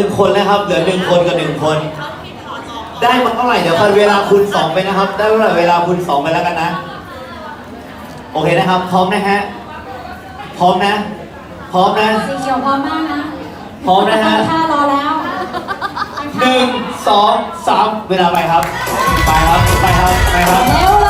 หนึ่งคนนะครับ เหลือหนึ่งคนกับหนึ่งคน ได้มาเท่าไหร่เดี๋ยวคันเวลาคูณสองไปนะครับ ได้เท่าไหร่เวลาคูณสองไปแล้วกันนะ โอเคนะครับ พร้อมนะฮะ พร้อมนะ พร้อมนะ สีเขียวพร้อมมากนะพร้อมนะฮะค่ารอแล้วหนึ่งสองสามเวลาไปครับ ไปครับ ไปครับ ไปครับ เร็วเล